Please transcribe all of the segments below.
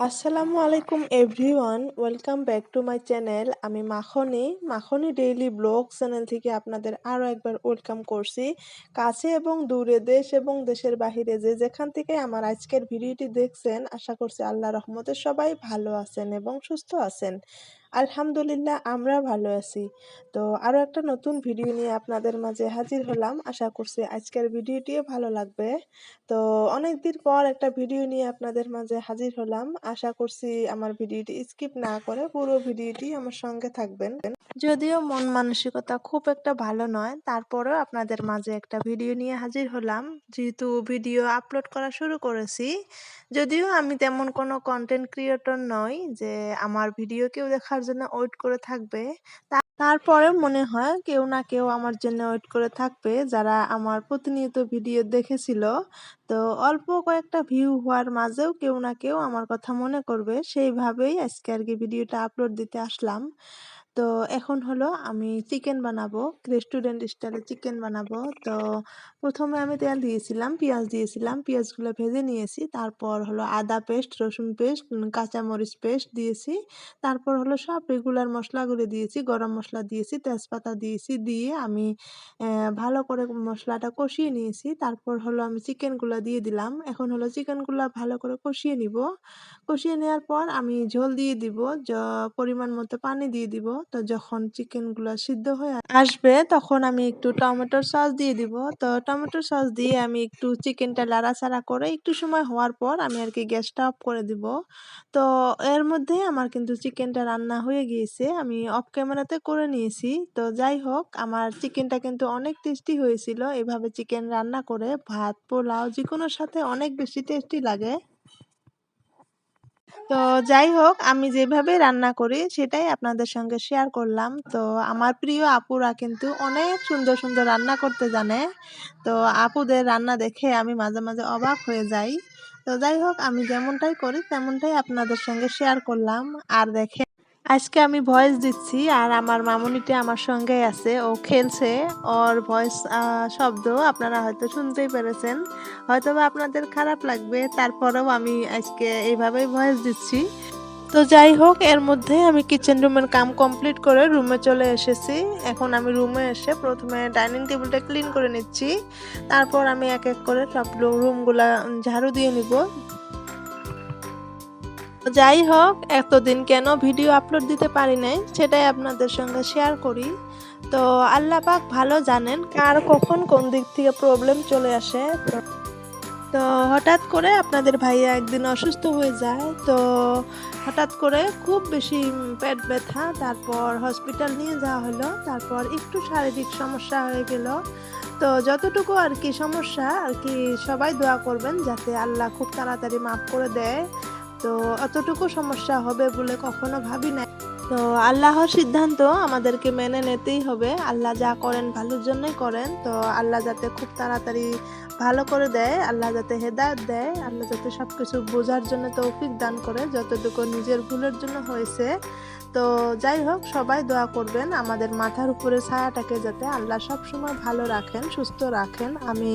আসসালামু আলাইকুম everyone, welcome back to my channel. আমি Makhni Makhni daily blog channel থেকে আপনাদের আরও একবার ওয়েলকাম করছি। কাছে এবং দূরে দেশ এবং দেশের বাহিরে যে যেখান থেকে আমার আজকের ভিডিওটি দেখছেন, আশা করছি আল্লাহ রহমতে সবাই ভালো আছেন এবং সুস্থ আছেন। আলহামদুলিল্লাহ আমরা ভালো আছি। তো আরও একটা নতুন ভিডিও নিয়ে আপনাদের মাঝে হাজির হলাম। আশা করছি আজকের ভিডিওটিও ভালো লাগবে। তো অনেক দিন পর একটা ভিডিও নিয়ে আপনাদের মাঝে হাজির হলাম। আশা করছি আমার ভিডিওটি স্কিপ না করে পুরো ভিডিওটি আমার সঙ্গে থাকবেন। যদিও মন মানসিকতা খুব একটা ভালো নয়, তারপরেও আপনাদের মাঝে একটা ভিডিও নিয়ে হাজির হলাম। যেহেতু ভিডিও আপলোড করা শুরু করেছি, যদিও আমি তেমন কোনো কন্টেন্ট ক্রিয়েটর নই যে আমার ভিডিও কেউ দেখার জন্য ওয়েট করে থাকবে। তারপরেও মনে হয় কেউ না কেউ আমার জন্য ওয়েট করে থাকবে যারা আমার প্রতিনিয়ত ভিডিও দেখেছিল। তো অল্প কয়েকটা ভিউ হওয়ার মাঝেও কেউ না কেউ আমার কথা মনে করবে। সেইভাবেই আজকে আর কি ভিডিওটা আপলোড দিতে আসলাম। তো এখন হলো আমি চিকেন বানাবো রেস্টুরেন্ট স্টাইলে চিকেন বানাবো। তো প্রথমে আমি তেল দিয়েছিলাম, পেঁয়াজ দিয়েছিলাম, পেঁয়াজগুলো ভেজে নিয়েছি। তারপর হলো আদা পেস্ট, রসুন পেস্ট কাঁচামরিচ পেস্ট দিয়েছি। তারপর হলো সব রেগুলার মশলাগুলো দিয়েছি, গরম মশলা দিয়েছি, তেজপাতা দিয়েছি, দিয়ে আমি ভালো করে মশলাটা কষিয়ে নিয়েছি। তারপর হলো আমি চিকেনগুলো দিয়ে দিলাম। এখন হলো চিকেনগুলো ভালো করে কষিয়ে নিব। কষিয়ে নেওয়ার পর আমি ঝোল দিয়ে দিব পরিমাণ মতো পানি দিয়ে দিব। তো যখন চিকেনগুলো সিদ্ধ হয়ে আসবে তখন আমি একটু টমেটোর সস দিয়ে দিব। তো টমেটোর সস দিয়ে আমি একটু চিকেনটা লাড়াচাড়া করে একটু সময় হওয়ার পর আমি আর কি গ্যাসটা অফ করে দিব। তো এর মধ্যে আমার কিন্তু চিকেনটা রান্না হয়ে গিয়েছে, আমি অফ ক্যামেরাতে করে নিয়েছি। তো যাই হোক, আমার চিকেনটা কিন্তু অনেক টেস্টি হয়েছিল। এভাবে চিকেন রান্না করে ভাত, পোলাও যে কোনোর সাথে অনেক বেশি টেস্টি লাগে। তো যাই হোক, আমি যেভাবে রান্না করি সেটাই আপনাদের সঙ্গে শেয়ার করলাম। তো আমার প্রিয় আপুরা কিন্তু অনেক সুন্দর সুন্দর রান্না করতে জানে। তো আপুদের রান্না দেখে আমি মাঝে মাঝে অবাক হয়ে যাই। তো যাই হোক, আমি যেমনটাই করি, তেমনটাই আপনাদের সঙ্গে শেয়ার করলাম। আর দেখে আজকে আমি ভয়েস দিচ্ছি আর আমার মামুনিটি আমার সঙ্গে আছে। ও খেলছে, ওর ভয়েস শব্দ আপনারা হয়তো শুনতেই পেরেছেন। হয়তো বা আপনাদের খারাপ লাগবে, তারপরেও আমি আজকে এইভাবেই ভয়েস দিচ্ছি। তো যাই হোক, এর মধ্যে আমি কিচেন রুমের কাম কমপ্লিট করে রুমে চলে এসেছি। এখন আমি রুমে এসে প্রথমে ডাইনিং টেবিলটা ক্লিন করে নিচ্ছি। তারপর আমি এক এক করে সব রুমগুলা ঝাড়ু দিয়ে নিব। যাই হোক, এতদিন কেন ভিডিও আপলোড দিতে পারি নাই, সেটাই আপনাদের সঙ্গে শেয়ার করি। তো আল্লাহ পাক ভালো জানেন কার কখন কোন দিক থেকে প্রবলেম চলে আসে। তো হঠাৎ করে আপনাদের ভাইয়া একদিন অসুস্থ হয়ে যায়, তো হঠাৎ করে খুব বেশি পেট ব্যথা, তারপর হসপিটাল নিয়ে যাওয়া হলো, তারপর একটু শারীরিক সমস্যা হয়ে গেল। তো যতটুকু আর কি সমস্যা, আর কি সবাই দোয়া করবেন যাতে আল্লাহ খুব তাড়াতাড়ি মাফ করে দেয়। তো অতটুকু সমস্যা হবে বলে কখনো ভাবি না তো আল্লাহর সিদ্ধান্ত আমাদেরকে মেনে নিতেই হবে। আল্লাহ যা করেন ভালোর জন্যই করেন। তো আল্লাহ যাতে খুব তাড়াতাড়ি ভালো করে দেয়, আল্লাহ যাতে হেদায়ত দেয়, আল্লাহ যাতে সব কিছু বোঝার জন্য তৌফিক দান করে, যতটুকু নিজের ভুলের জন্য হয়েছে। তো যাই হোক, সবাই দোয়া করবেন, আমাদের মাথার উপরে ছায়াটাকে যাতে আল্লাহ সব সময় ভালো রাখেন, সুস্থ রাখেন। আমি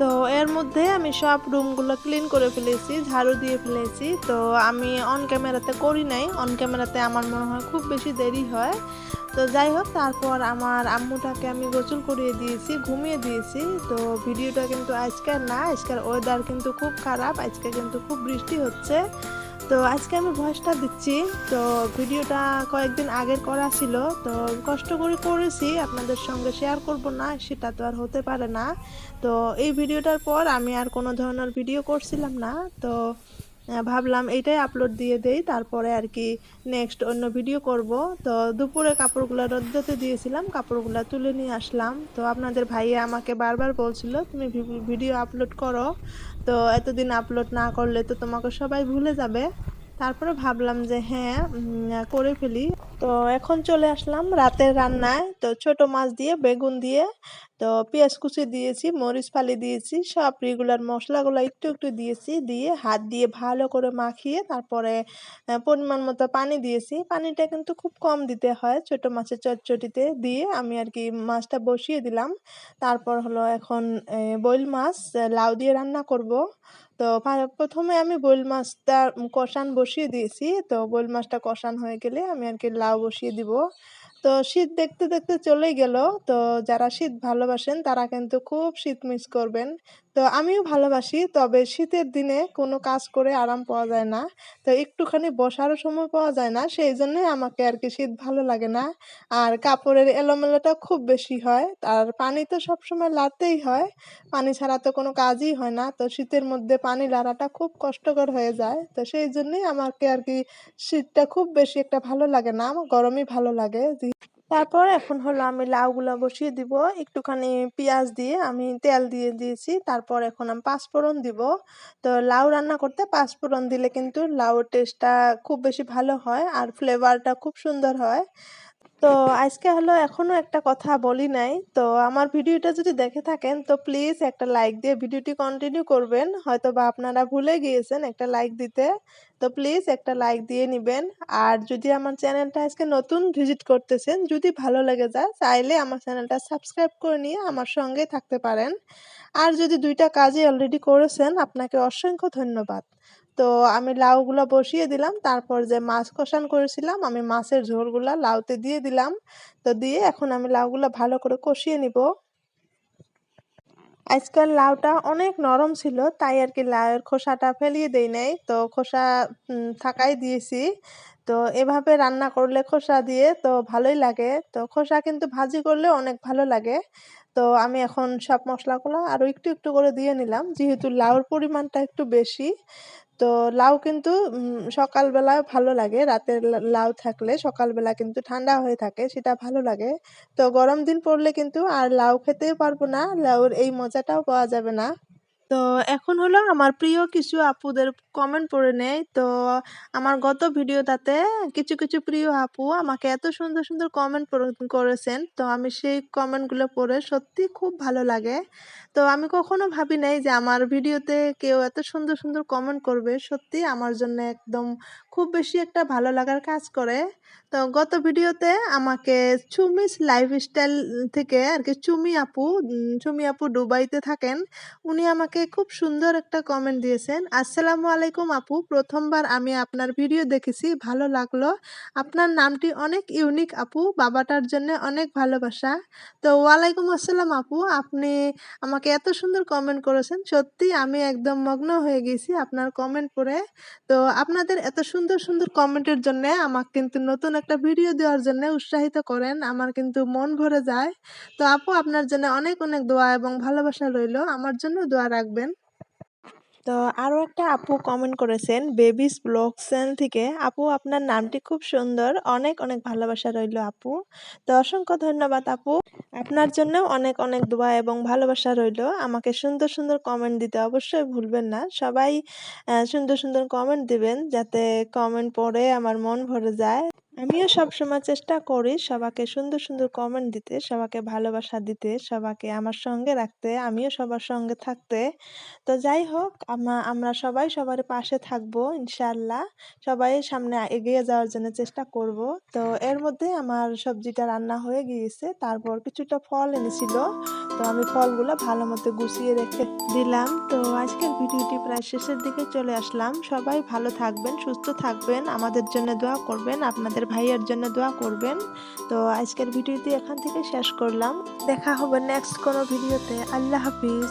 তো এর মধ্যে আমি সব রুমগুলো ক্লিন করে ফেলেছি, ঝাড়ু দিয়ে ফেলেছি। তো আমি অন ক্যামেরাতে করি নাই, অন ক্যামেরাতে আমার মনে হয় খুব বেশি দেরি হয়। তো যাই হোক, তারপর আমার আম্মুটাকে আমি গোসল করিয়ে দিয়েছি, ঘুমিয়ে দিয়েছি। তো ভিডিওটা কিন্তু আজকের না, আজকের ওয়েদার কিন্তু খুব খারাপ, আজকে কিন্তু খুব বৃষ্টি হচ্ছে। তো আজকে আমি ভয়েসটা দিচ্ছি। তো ভিডিওটা কয়েকদিন আগের করা ছিল। তো কষ্ট করে করেছি, আপনাদের সঙ্গে শেয়ার করব না, সেটা তো আর হতে পারে না। তো এই ভিডিওটার পর আমি আর কোনো ধরনের ভিডিও করছিলাম না। তো ভাবলাম এটাই আপলোড দিয়ে দেই, তারপরে আর কি নেক্সট অন্য ভিডিও করব। তো দুপুরে কাপড়গুলো রোদ্রতে দিয়েছিলাম, কাপড়গুলো তুলে নিয়ে আসলাম। তো আপনাদের ভাইয়া আমাকে বারবার বলছিল, তুমি ভিডিও আপলোড করো। তো এতদিন আপলোড না করলে তো তোমাকে সবাই ভুলে যাবে। তারপরে ভাবলাম যে হ্যাঁ করে ফেলি। তো এখন চলে আসলাম রাতের রান্নায়। তো ছোট মাছ দিয়ে, বেগুন দিয়ে, তো পেঁয়াজ কুচি দিয়েছি, মরিচ ফালি দিয়েছি, সব রেগুলার মশলাগুলো একটু একটু দিয়েছি, দিয়ে হাত দিয়ে ভালো করে মাখিয়ে তারপরে পরিমাণ মতো পানি দিয়েছি। পানিটা কিন্তু খুব কম দিতে হয় ছোট মাছের চটচটিতে দিয়ে। আমি আর কি মাছটা বসিয়ে দিলাম। তারপর হলো এখন বইল মাছ, লাউ দিয়ে রান্না করব। তো প্রথমে আমি বোল মাছটা কষান বসিয়ে দিয়েছি। তো বোল মাছটা কষান হয়ে গেলে আমি আর কি লাউ বসিয়ে দিব। তো শীত দেখতে দেখতে চলেই গেল। তো যারা শীত ভালোবাসেন তারা কিন্তু খুব শীত মিস করবেন। তো আমিও ভালোবাসি। তবে শীতের দিনে কোনো কাজ করে আরাম পাওয়া যায় না। তো একটুখানি বসারও সময় পাওয়া যায় না। সেই জন্যই আমাকে আর কি শীত ভালো লাগে না। আর কাপড়ের এলোমেলোটা খুব বেশি হয়। আর পানি তো সবসময় লাড়তেই হয়। পানি ছাড়া তো কোনো কাজই হয় না। তো শীতের মধ্যে পানি লাড়াটা খুব কষ্টকর হয়ে যায়। তো সেই জন্যই আমাকে আর কি শীতটা খুব বেশি একটা ভালো লাগে না। আমার গরমই ভালো লাগে। তারপর এখন হলো আমি লাউগুলা বসিয়ে দিব, একটুখানি পেঁয়াজ দিয়ে আমি তেল দিয়ে দিয়েছি, তারপর এখন আমি পাঁচফোড়ন দিব। তো লাউ রান্না করতে পাঁচফোড়ন দিলে কিন্তু লাউর টেস্টটা খুব বেশি ভালো হয় আর ফ্লেভারটা খুব সুন্দর হয়। তো আজকে হলো এখনও একটা কথা বলি নাই। তো আমার ভিডিওটা যদি দেখে থাকেন, তো প্লিজ একটা লাইক দিয়ে ভিডিওটি কন্টিনিউ করবেন। হয়তো বা আপনারা ভুলে গিয়েছেন একটা লাইক দিতে। তো প্লিজ একটা লাইক দিয়ে নেবেন। আর যদি আমার চ্যানেলটা আজকে নতুন ভিজিট করতেছেন, যদি ভালো লেগে যায়, চাইলে আমার চ্যানেলটা সাবস্ক্রাইব করে নিয়ে আমার সঙ্গে থাকতে পারেন। আর যদি দুইটা কাজই অলরেডি করেছেন, আপনাকে অসংখ্য ধন্যবাদ। তো আমি লাউগুলা বসিয়ে দিলাম। তারপর যে মাছ কষান করেছিলাম, আমি মাছের ঝোলগুলা লাউতে দিয়ে দিলাম। তো দিয়ে এখন আমি লাউগুলা ভালো করে কষিয়ে নিব। আজকাল লাউটা অনেক নরম ছিল, তাই আর কি লাউয়ের খোসাটা ফেলিয়ে দেই নাই। তো খোসা থাকাই দিয়েছি। তো এভাবে রান্না করলে খোসা দিয়ে তো ভালোই লাগে। তো খোসা কিন্তু ভাজি করলে অনেক ভালো লাগে। তো আমি এখন সব মশলাগুলো আরও একটু একটু করে দিয়ে নিলাম। যেহেতু লাউর পরিমাণটা একটু বেশি, তো লাউ কিন্তু সকালবেলা ভালো লাগে। রাতের লাউ থাকলে সকালবেলা কিন্তু ঠান্ডা হয়ে থাকে, সেটা ভালো লাগে। তো গরম দিন পড়লে কিন্তু আর লাউ খেতেই পারব না। লাউর এই মজাটাও পাওয়া যাবে না। তো এখন হলো আমার প্রিয় কিছু আপুদের কমেন্ট পড়ে নেই তো আমার গত ভিডিওটাতে কিছু কিছু প্রিয় আপু আমাকে এত সুন্দর সুন্দর কমেন্ট করেছেন। তো আমি সেই কমেন্টগুলো পড়ে সত্যি খুব ভালো লাগে। তো আমি কখনো ভাবি নাই যে আমার ভিডিওতে কেউ এত সুন্দর সুন্দর কমেন্ট করবে। সত্যি আমার জন্য একদম খুব বেশি একটা ভালো লাগার কাজ করে। তো গত ভিডিওতে আমাকে চুমিস লাইফস্টাইল থেকে আর কি চুমি আপু চুমি আপু দুবাইতে থাকেন। উনি আমাকে খুব সুন্দর একটা কমেন্ট দিয়েছেন। আসসালামু আলাইকুম আপু, প্রথমবার আমি আপনার ভিডিও দেখেছি, ভালো লাগল। আপনার নামটি অনেক ইউনিক আপু, বাবাটার জন্য অনেক ভালোবাসা। তো ওয়ালাইকুম আসসালাম আপু, আপনি আমাকে এত সুন্দর কমেন্ট করেছেন। সত্যি আমি একদম মগ্ন হয়ে গেছি আপনার কমেন্ট পড়ে। তো আপনাদের এত সুন্দর সুন্দর কমেন্টের জন্য আমাকে কিন্তু নতুন একটা ভিডিও দেওয়ার জন্য উৎসাহিত করেন। আমার কিন্তু মন ভরে যায়। তো আপু, আপনার জন্য অনেক অনেক দোয়া এবং ভালোবাসা রইল। আমার জন্য দোয়া তো আরও একটা আপু কমেন্ট করেছেন বেবিস ব্লগ চ্যানেল থেকে। আপু, আপনার নামটি খুব সুন্দর। অনেক অনেক ভালোবাসা রইল আপু। তো অসংখ্য ধন্যবাদ আপু। আপনার জন্য অনেক অনেক দোয়া এবং ভালোবাসা রইল। আমাকে সুন্দর সুন্দর কমেন্ট দিতে অবশ্যই ভুলবেন না। সবাই সুন্দর সুন্দর কমেন্ট দিবেন যাতে কমেন্ট পড়ে আমার মন ভরে যায়। আমিও সবসময় চেষ্টা করি সবাইকে সুন্দর সুন্দর কমেন্ট দিতে সবাইকে ভালোবাসা দিতে সবাইকে আমার সঙ্গে রাখতে, আমিও সবার সঙ্গে থাকতে। তো যাই হোক, আমা- আমরা সবাই সবার পাশে থাকব, ইনশাআল্লাহ। সবাই সামনে এগিয়ে যাওয়ার জন্য চেষ্টা করব। তো এর মধ্যে আমার সবজিটা রান্না হয়ে গিয়েছে, তারপর কিছুটা ফল এনেছিল। তো আমি ফলগুলো ভালো মতো গুছিয়ে রেখে দিলাম। তো আজকের ভিডিওটি প্রায় শেষের দিকে চলে আসলাম। সবাই ভালো থাকবেন, সুস্থ থাকবেন, আমাদের জন্য দোয়া করবেন, আপনাদের ভাইয়ের জন্য দোয়া করবেন। তো আজকের ভিডিওটি এখান থেকে শেষ করলাম। দেখা হবে নেক্সট কোনো ভিডিওতে। আল্লাহ হাফিজ।